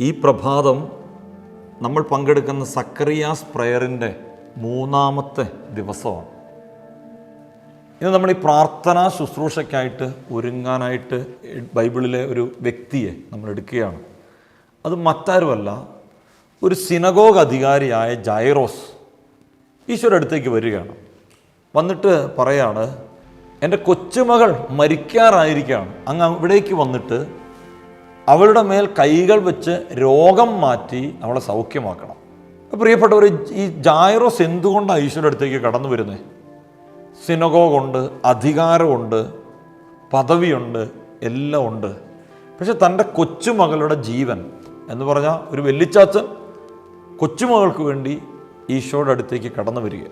ഈ പ്രഭാതം നമ്മൾ പങ്കെടുക്കുന്ന സക്കറിയാസ് പ്രയറിന്റെ മൂന്നാമത്തെ ദിവസമാണ്. ഇന്ന് നമ്മൾ ഈ പ്രാർത്ഥനാ ശുശ്രൂഷയ്ക്കായിട്ട് ഒരുങ്ങാനായിട്ട് ബൈബിളിലെ ഒരു വ്യക്തിയെ നമ്മൾ എടുക്കുകയാണ്. അത് മറ്റാരുമല്ല ഒരു സിനഗോഗ് അധികാരിയായ ജൈറോസ് ഈശ്വര അടുത്തേക്ക് വരികയാണ്. വന്നിട്ട് പറയാണ് എന്റെ കൊച്ചുമകൾ മരിക്കാറായിരിക്കുകയാണ്. അങ്ങ് അവിടേക്ക് വന്നിട്ട് അവളുടെ മേൽ കൈകൾ വെച്ച് രോഗം മാറ്റി അവളെ സൗഖ്യമാക്കണം. പ്രിയപ്പെട്ടവർ ഈ ജായറോസ് എന്തുകൊണ്ടാണ് ഈശോയുടെ അടുത്തേക്ക് കടന്നു വരുന്നത് സിനഗോഗുണ്ട് അധികാരമുണ്ട് പദവിയുണ്ട് എല്ലാം ഉണ്ട്. പക്ഷെ തന്റെ കൊച്ചുമകളുടെ ജീവൻ എന്ന് പറഞ്ഞാൽ ഒരു വെല്ലിച്ചാച്ചൻ കൊച്ചുമകൾക്ക് വേണ്ടി ഈശോയുടെ അടുത്തേക്ക് കടന്നു വരിക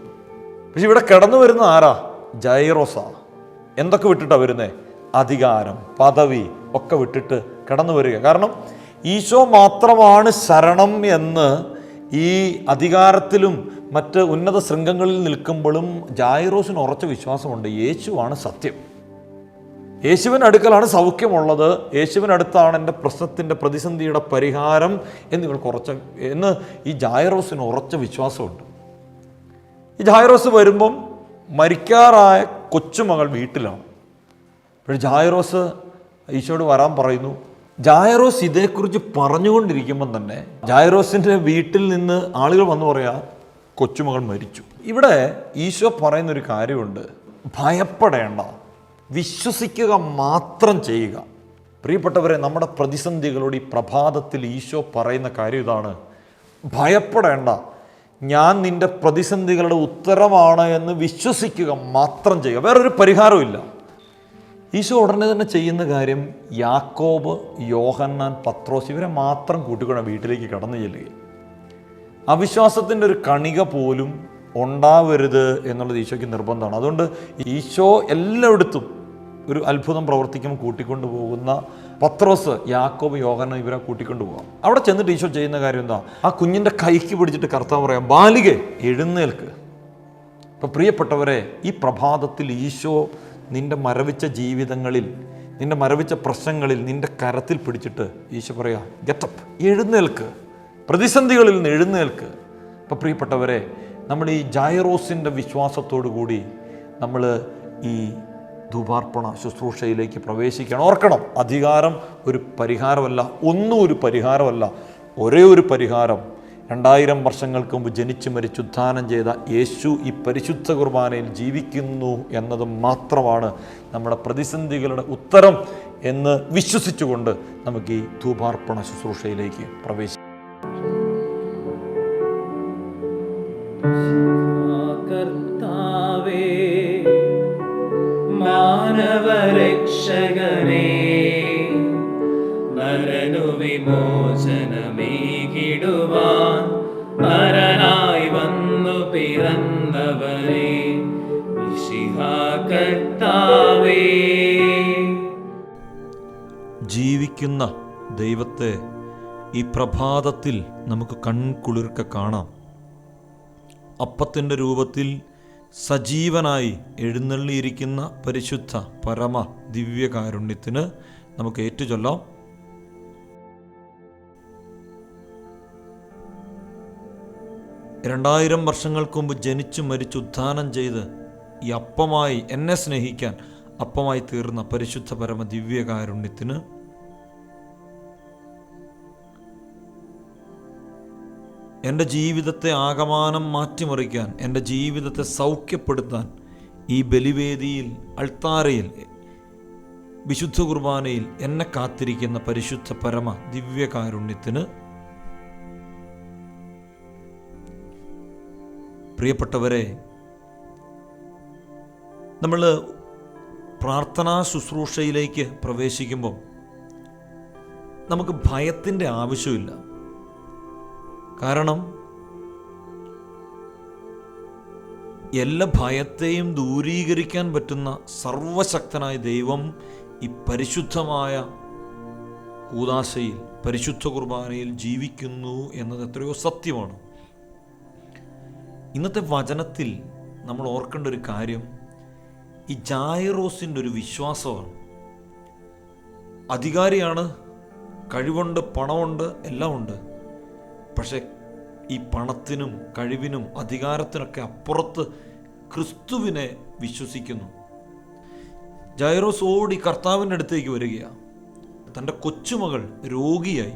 പക്ഷെ ഇവിടെ കടന്നു വരുന്ന ആരാ? ജൈറോസ എന്തൊക്കെ വിട്ടിട്ടാണ് വരുന്നത് അധികാരം പദവി ഒക്കെ വിട്ടിട്ട് കടന്നു വരിക. കാരണം ഈശോ മാത്രമാണ് ശരണം എന്ന് ഈ അധികാരത്തിലും മറ്റ് ഉന്നത ശൃംഗങ്ങളിൽ നിൽക്കുമ്പോഴും ജായിറോസിന് ഉറച്ച വിശ്വാസമുണ്ട്. യേശുവാണ് സത്യം. യേശുവിന് അടുക്കലാണ് സൗഖ്യമുള്ളത്. യേശുവിന് അടുത്താണ് എന്റെ പ്രശ്നത്തിന്റെ പ്രതിസന്ധിയുടെ പരിഹാരം എന്നിവൾക്ക് ഉറച്ച എന്ന് ഈ ജായറോസിന് ഉറച്ച വിശ്വാസമുണ്ട്. ഈ ജായറോസ് വരുമ്പം മരിക്കാറായ കൊച്ചുമകൾ വീട്ടിലാണ്. അപ്പോൾ ജായറോസ് ഈശോട് വരാൻ പറയുന്നു. ജായറോസ് ഇതേക്കുറിച്ച് പറഞ്ഞുകൊണ്ടിരിക്കുമ്പം തന്നെ ജായറോസിന്റെ വീട്ടിൽ നിന്ന് ആളുകൾ വന്ന് പറയാ കൊച്ചുമകൾ മരിച്ചു. ഇവിടെ ഈശോ പറയുന്നൊരു കാര്യമുണ്ട്. ഭയപ്പെടേണ്ട. വിശ്വസിക്കുക മാത്രം ചെയ്യുക. പ്രിയപ്പെട്ടവരെ നമ്മുടെ പ്രതിസന്ധികളോട് ഈ പ്രഭാതത്തിൽ ഈശോ പറയുന്ന കാര്യം ഇതാണ്. ഭയപ്പെടേണ്ട. ഞാൻ നിന്റെ പ്രതിസന്ധികളുടെ ഉത്തരമാണ് എന്ന് വിശ്വസിക്കുക മാത്രം ചെയ്യുക. വേറൊരു പരിഹാരമില്ല ഈശോ ഉടനെ തന്നെ ചെയ്യുന്ന കാര്യം യാക്കോബ് യോഹന്നാൻ പത്രോസ് ഇവരെ മാത്രം കൂട്ടിക്കൊണ്ട് വീട്ടിലേക്ക് കടന്നു ചെല്ലുക അവിശ്വാസത്തിന്റെ ഒരു കണിക പോലും ഉണ്ടാവരുത് എന്നുള്ളത് ഈശോയ്ക്ക് നിർബന്ധമാണ്. അതുകൊണ്ട് ഈശോ എല്ലായിടത്തും ഒരു അത്ഭുതം പ്രവർത്തിക്കും കൂട്ടിക്കൊണ്ടു പോകുന്ന പത്രോസ് യാക്കോബ് യോഹന ഇവരെ കൂട്ടിക്കൊണ്ടു പോകാം അവിടെ ചെന്നിട്ട് ഈശോ ചെയ്യുന്ന കാര്യം എന്താ? ആ കുഞ്ഞിന്റെ കൈക്ക് പിടിച്ചിട്ട് കർത്താവ് പറയാം ബാലികെ എഴുന്നേൽക്ക്. ഇപ്പം പ്രിയപ്പെട്ടവരെ ഈ പ്രഭാതത്തിൽ ഈശോ നിന്റെ മരവിച്ച ജീവിതങ്ങളിൽ നിന്റെ മരവിച്ച പ്രശ്നങ്ങളിൽ നിന്റെ കരത്തിൽ പിടിച്ചിട്ട് ഈശോ പറയാ ഗെറ്റപ്പ് എഴുന്നേൽക്ക്. പ്രതിസന്ധികളിൽ നിന്ന് എഴുന്നേൽക്ക്. ഇപ്പം പ്രിയപ്പെട്ടവരെ നമ്മൾ ഈ ജായറോസിന്റെ വിശ്വാസത്തോടു കൂടി നമ്മൾ ഈ ധൂപാർപ്പണ ശുശ്രൂഷയിലേക്ക് പ്രവേശിക്കണം. ഓർക്കണം അധികാരം ഒരു പരിഹാരമല്ല ഒന്നും ഒരു പരിഹാരമല്ല ഒരേ ഒരു പരിഹാരം രണ്ടായിരം വർഷങ്ങൾക്ക് മുമ്പ് ജനിച്ചു മരിച്ച് ഉത്ഥാനം ചെയ്ത യേശു ഈ പരിശുദ്ധ കുർബാനയിൽ ജീവിക്കുന്നു എന്നത് മാത്രമാണ് നമ്മുടെ പ്രതിസന്ധികളുടെ ഉത്തരം എന്ന് വിശ്വസിച്ചുകൊണ്ട് നമുക്ക് ഈ ധൂപാർപ്പണ ശുശ്രൂഷയിലേക്ക് പ്രവേശിക്കാം. മാനവരക്ഷകനേ നരനു ജീവിക്കുന്ന ദൈവത്തെ ഈ പ്രഭാതത്തിൽ നമുക്ക് കൺകുളിർക്ക കാണാം. അപ്പത്തിന്റെ രൂപത്തിൽ സജീവനായി എഴുന്നള്ളിയിരിക്കുന്ന പരിശുദ്ധ പരമ ദിവ്യകാരുണ്യത്തിന് നമുക്ക് ഏറ്റുചൊല്ലാം. രണ്ടായിരം വർഷങ്ങൾക്ക് മുമ്പ് ജനിച്ചു മരിച്ച് ഉദ്ധാനം ചെയ്ത് ഈ അപ്പമായി എന്നെ സ്നേഹിക്കാൻ അപ്പമായി തീർന്ന പരിശുദ്ധ പരമ ദിവ്യകാരുണ്യത്തിന് എന്റെ ജീവിതത്തെ ആകമാനം മാറ്റിമറിക്കാൻ എന്റെ ജീവിതത്തെ സൗഖ്യപ്പെടുത്താൻ ഈ ബലിവേദിയിൽ അൾത്താരയിൽ വിശുദ്ധ കുർബാനയിൽ എന്നെ കാത്തിരിക്കുന്ന പരിശുദ്ധ പരമ ദിവ്യകാരുണ്യത്തിന് പ്രിയപ്പെട്ടവരെ നമ്മൾ പ്രാർത്ഥനാ ശുശ്രൂഷയിലേക്ക് പ്രവേശിക്കുമ്പോൾ നമുക്ക് ഭയത്തിന്റെ ആവശ്യമില്ല. കാരണം എല്ലാ ഭയത്തെയും ദൂരീകരിക്കാൻ പറ്റുന്ന സർവശക്തനായ ദൈവം ഈ പരിശുദ്ധമായ കൂതാശയിൽ പരിശുദ്ധ കുർബാനയിൽ ജീവിക്കുന്നു എന്നത് എത്രയോ സത്യമാണ്. ഇന്നത്തെ വചനത്തിൽ നമ്മൾ ഓർക്കേണ്ട ഒരു കാര്യം ഈ ജായറോസിന്റെ ഒരു വിശ്വാസമാണ്. അധികാരിയാണ് കഴിവുണ്ട് പണമുണ്ട് എല്ലാം ഉണ്ട്. പക്ഷെ ഈ പണത്തിനും കഴിവിനും അധികാരത്തിനൊക്കെ അപ്പുറത്ത് ക്രിസ്തുവിനെ വിശ്വസിക്കുന്നു. ജൈറോസ് ഓടി കർത്താവിന്റെ അടുത്തേക്ക് വരികയാണ്. തന്റെ കൊച്ചുമകൾ രോഗിയായി.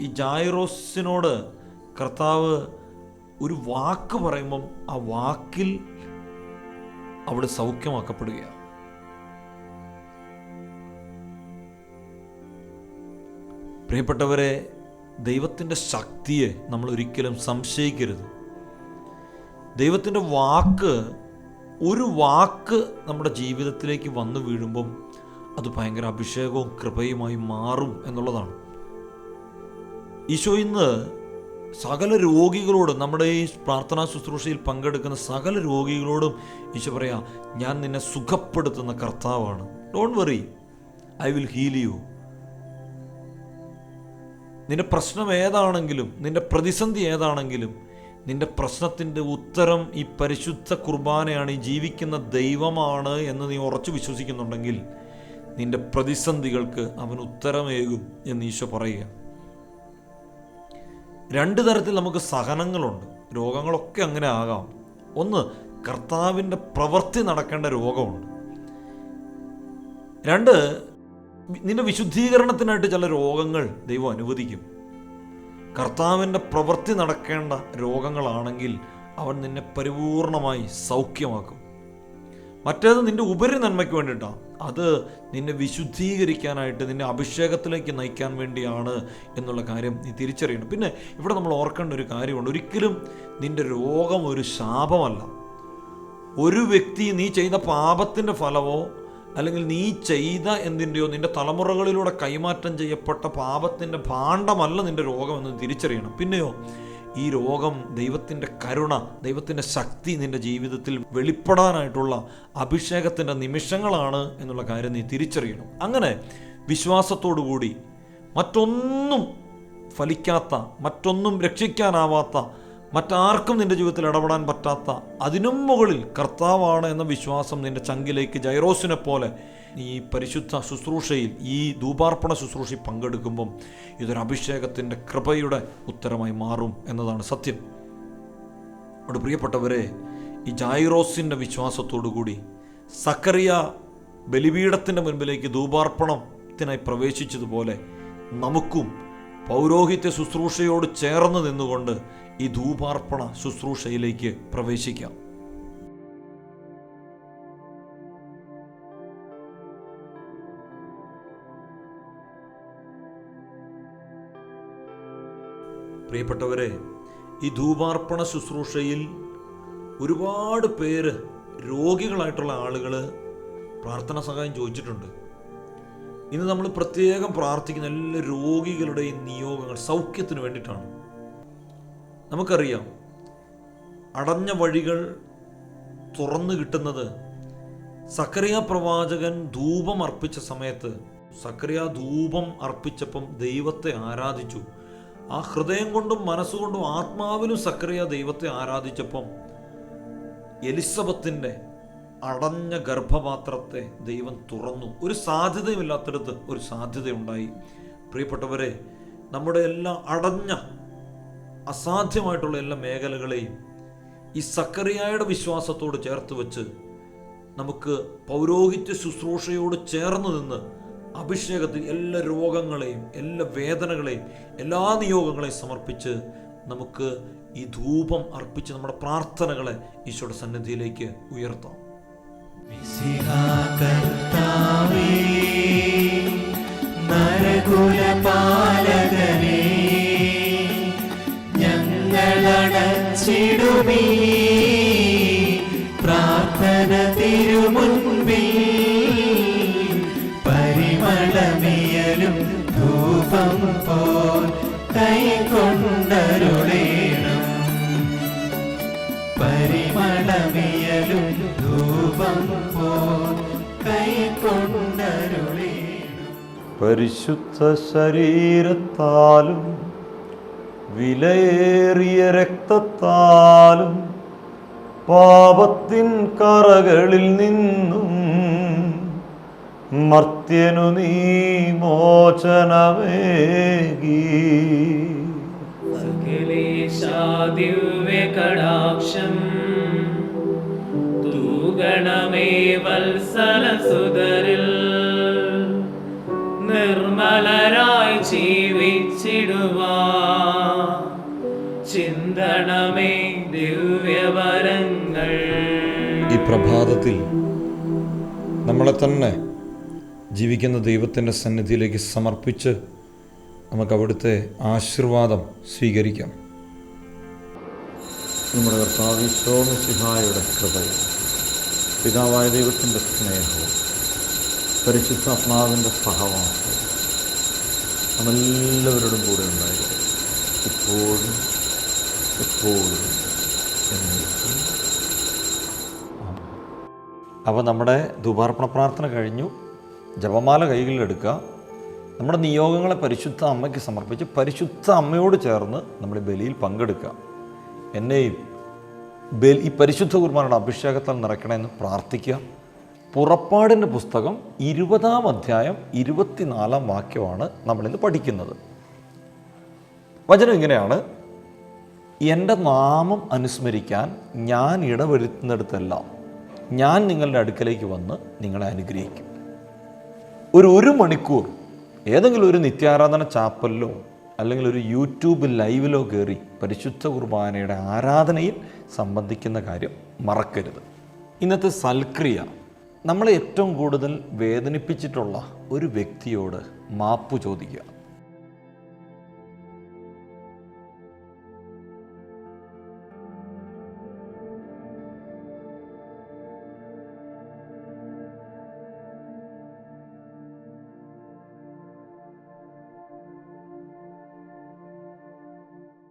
ഈ ജായിറോസിനോട് കർത്താവ് ഒരു വാക്ക് പറയുമ്പം ആ വാക്കിൽ അവിടെ സൗഖ്യമാക്കപ്പെടുകയാണ്. പ്രിയപ്പെട്ടവരെ ദൈവത്തിന്റെ ശക്തിയെ നമ്മൾ ഒരിക്കലും സംശയിക്കരുത്. ദൈവത്തിന്റെ വാക്ക് ഒരു വാക്ക് നമ്മുടെ ജീവിതത്തിലേക്ക് വന്നു വീഴുമ്പം അത് ഭയങ്കര അഭിഷേകവും കൃപയുമായി മാറും എന്നുള്ളതാണ്. ഈശോ ഇന്ന് സകല രോഗികളോടും നമ്മുടെ ഈ പ്രാർത്ഥനാ ശുശ്രൂഷയിൽ പങ്കെടുക്കുന്ന സകല രോഗികളോടും ഈശോ പറയാ ഞാൻ നിന്നെ സുഖപ്പെടുത്തുന്ന കർത്താവാണ്. Don't worry I will heal you നിന്റെ പ്രശ്നം ഏതാണെങ്കിലും നിന്റെ പ്രതിസന്ധി ഏതാണെങ്കിലും നിന്റെ പ്രശ്നത്തിന്റെ ഉത്തരം ഈ പരിശുദ്ധ കുർബാനയാണ് ഈ ജീവിക്കുന്ന ദൈവമാണ് എന്ന് നീ ഉറച്ചു വിശ്വസിക്കുന്നുണ്ടെങ്കിൽ നിന്റെ പ്രതിസന്ധികൾക്ക് അവൻ ഉത്തരമേകും എന്ന് ഈശോ പറയുക. രണ്ട് തരത്തിൽ നമുക്ക് സഹനങ്ങളുണ്ട്. രോഗങ്ങളൊക്കെ അങ്ങനെ ആകാം. ഒന്ന് കർത്താവിന്റെ പ്രവൃത്തി നടക്കേണ്ട രോഗമുണ്ട്. രണ്ട് നിന്റെ വിശുദ്ധീകരണത്തിനായിട്ട് ചില രോഗങ്ങൾ ദൈവം അനുവദിക്കും. കർത്താവിന്റെ പ്രവൃത്തി നടക്കേണ്ട രോഗങ്ങളാണെങ്കിൽ അവൻ നിന്നെ പരിപൂർണമായി സൗഖ്യമാക്കും. മറ്റേത് നിന്റെ ഉപരി നന്മയ്ക്ക് വേണ്ടിയിട്ടാണ് അത് നിന്നെ വിശുദ്ധീകരിക്കാനായിട്ട് നിന്നെ അഭിഷേകത്തിലേക്ക് നയിക്കാൻ വേണ്ടിയാണ് എന്നുള്ള കാര്യം നീ തിരിച്ചറിയണം. പിന്നെ ഇവിടെ നമ്മൾ ഓർക്കേണ്ട ഒരു കാര്യമുണ്ട്. ഒരിക്കലും നിന്റെ രോഗം ഒരു ശാപമല്ല. ഒരു വ്യക്തി നീ ചെയ്ത പാപത്തിന്റെ ഫലമോ അല്ലെങ്കിൽ നീ ചെയ്ത എന്തിന്റെയോ നിന്റെ തലമുറകളിലൂടെ കൈമാറ്റം ചെയ്യപ്പെട്ട പാപത്തിന്റെ ഭാണ്ഡമല്ല നിന്റെ രോഗമെന്ന് തിരിച്ചറിയണം. പിന്നെയോ ഈ രോഗം ദൈവത്തിന്റെ കരുണ ദൈവത്തിന്റെ ശക്തി നിന്റെ ജീവിതത്തിൽ വെളിപ്പെടാനായിട്ടുള്ള അഭിഷേകത്തിന്റെ നിമിഷങ്ങളാണ് എന്നുള്ള കാര്യം നീ തിരിച്ചറിയണം. അങ്ങനെ വിശ്വാസത്തോടുകൂടി മറ്റൊന്നും ഫലിക്കാത്ത മറ്റൊന്നും രക്ഷിക്കാനാവാത്ത മറ്റാർക്കും നിന്റെ ജീവിതത്തിൽ ഇടപെടാൻ പറ്റാത്ത അതിനും മുകളിൽ കർത്താവാണ് എന്ന വിശ്വാസം നിന്റെ ചങ്കിലേക്ക് ജൈറോസിനെ പോലെ ഈ പരിശുദ്ധ ശുശ്രൂഷയിൽ ഈ ധൂപാർപ്പണ ശുശ്രൂഷയിൽ പങ്കെടുക്കുമ്പം ഇതൊരു അഭിഷേകത്തിന്റെ കൃപയുടെ ഉത്തരമായി മാറും എന്നതാണ് സത്യം. അവിടെ പ്രിയപ്പെട്ടവരെ ഈ ജായിറോസിന്റെ വിശ്വാസത്തോടു കൂടി സക്കറിയ ബലിപീഠത്തിന്റെ മുൻപിലേക്ക് ധൂപാർപ്പണത്തിനായി പ്രവേശിച്ചതുപോലെ നമുക്കും പൗരോഹിത്യ ശുശ്രൂഷയോട് ചേർന്ന് നിന്നുകൊണ്ട് ഈ ധൂപാർപ്പണ ശുശ്രൂഷയിലേക്ക് പ്രവേശിക്കാം. പ്രിയപ്പെട്ടവരെ ഈ ധൂപാർപ്പണ ശുശ്രൂഷയിൽ ഒരുപാട് പേര് രോഗികളായിട്ടുള്ള ആളുകൾ പ്രാർത്ഥന സഹായം ചോദിച്ചിട്ടുണ്ട്. ഇന്ന് നമ്മൾ പ്രത്യേകം പ്രാർത്ഥിക്കുന്ന എല്ലാ രോഗികളുടെയും നിയോഗങ്ങൾ സൗഖ്യത്തിന് വേണ്ടിയിട്ടാണ്. നമുക്കറിയാം അടഞ്ഞ വഴികൾ തുറന്നു കിട്ടുന്നത് സക്കറിയ പ്രവാചകൻ ധൂപം അർപ്പിച്ച സമയത്ത്. സക്കറിയ ധൂപം അർപ്പിച്ചപ്പം ദൈവത്തെ ആരാധിച്ചു. ആ ഹൃദയം കൊണ്ടും മനസ്സുകൊണ്ടും ആത്മാവിലും സക്രിയ ദൈവത്തെ ആരാധിച്ചപ്പം എലിസബത്തിന്റെ അടഞ്ഞ ഗർഭപാത്രത്തെ ദൈവം തുറന്നു. ഒരു സാധ്യതയുമില്ലാത്തടത്ത് ഒരു സാധ്യതയുണ്ടായി. പ്രിയപ്പെട്ടവരെ നമ്മുടെ എല്ലാ അടഞ്ഞ അസാധ്യമായിട്ടുള്ള എല്ലാ മേഖലകളെയും ഈ സക്കറിയായുടെ വിശ്വാസത്തോട് ചേർത്ത് വെച്ച് നമുക്ക് പൗരോഹിത്യ ശുശ്രൂഷയോട് ചേർന്ന് നിന്ന് അഭിഷേകത്തിൽ എല്ലാ രോഗങ്ങളെയും എല്ലാ വേദനകളെയും എല്ലാ നിയോഗങ്ങളെയും സമർപ്പിച്ച് നമുക്ക് ഈ ധൂപം അർപ്പിച്ച് നമ്മുടെ പ്രാർത്ഥനകളെ ഈശോയുടെ സന്നിധിയിലേക്ക് ഉയർത്താം. നരകുലപാലകനേ പ്രാർത്ഥന തിരുമുൻപിൽ. ധൂപം പോൽ കൈകൊണ്ടരുളേണം. പരിമളമിയലും ധൂപം പോൽ കൈകൊണ്ടരുളേണം. പരിശുദ്ധ ശരീരത്താലും വിലയേറിയ രക്തത്താലും പാപത്തിൻ കറകളിൽ നിന്നും മർത്യനു നീ മോചനമേകി. ദിവ്യകടാക്ഷം തൂഗണമേ വത്സലസുതരിൽ നിർമ്മലരായി ജീവിച്ചിടുവാ. ചിന്തണമേ ദിവ്യവരങ്ങൾ. ഈ പ്രഭാതത്തിൽ നമ്മളെ തന്നെ ജീവിക്കുന്ന ദൈവത്തിന്റെ സന്നിധിയിലേക്ക് സമർപ്പിച്ച് നമുക്ക് അവിടുത്തെ ആശീർവാദം സ്വീകരിക്കാം. നമ്മുടെ കർത്താവിശ്വസിഹായുടെ കൃപയും പിതാവായ ദൈവത്തിന്റെ സ്നേഹവും പരിശുദ്ധാത്മാവിന്റെ സഹവാസവും നമ്മെല്ലാവരോടും കൂടെ ഉണ്ടായിരുന്നു ഇപ്പോഴും എപ്പോഴും എന്നേക്കും. അപ്പോൾ നമ്മുടെ ദുബാർപ്പണ പ്രാർത്ഥന കഴിഞ്ഞു. ജപമാല കൈകളിലെടുക്കുക. നമ്മുടെ നിയോഗങ്ങളെ പരിശുദ്ധ അമ്മയ്ക്ക് സമർപ്പിച്ച് പരിശുദ്ധ അമ്മയോട് ചേർന്ന് നമ്മൾ ബലിയിൽ പങ്കെടുക്കുക. എന്നെയും ബലി ഈ പരിശുദ്ധ കുർബാനയുടെ അഭിഷേകത്താൽ നിറയ്ക്കണമെന്ന് പ്രാർത്ഥിക്കുക. പുറപ്പാടിന്റെ പുസ്തകം ഇരുപതാം അധ്യായം ഇരുപത്തിനാലാം വാക്യമാണ് നമ്മളിന്ന് പഠിക്കുന്നത്. വചനം ഇങ്ങനെയാണ്. എന്റെ നാമം അനുസ്മരിക്കാൻ ഞാൻ ഇടവരുത്തുന്നിടത്തെല്ലാം ഞാൻ നിങ്ങളുടെ അടുക്കലേക്ക് വന്ന് നിങ്ങളെ അനുഗ്രഹിക്കും. ഒരു ഒരു മണിക്കൂർ ഏതെങ്കിലും ഒരു നിത്യാരാധന ചാപ്പലിലോ അല്ലെങ്കിൽ ഒരു യൂട്യൂബ് ലൈവിലോ കയറി പരിശുദ്ധ കുർബാനയുടെ ആരാധനയിൽ സംബന്ധിക്കുന്ന കാര്യം മറക്കരുത്. ഇന്നത്തെ സൽക്രിയ നമ്മളെ ഏറ്റവും കൂടുതൽ വേദനിപ്പിച്ചിട്ടുള്ള ഒരു വ്യക്തിയോട് മാപ്പ് ചോദിക്കുക.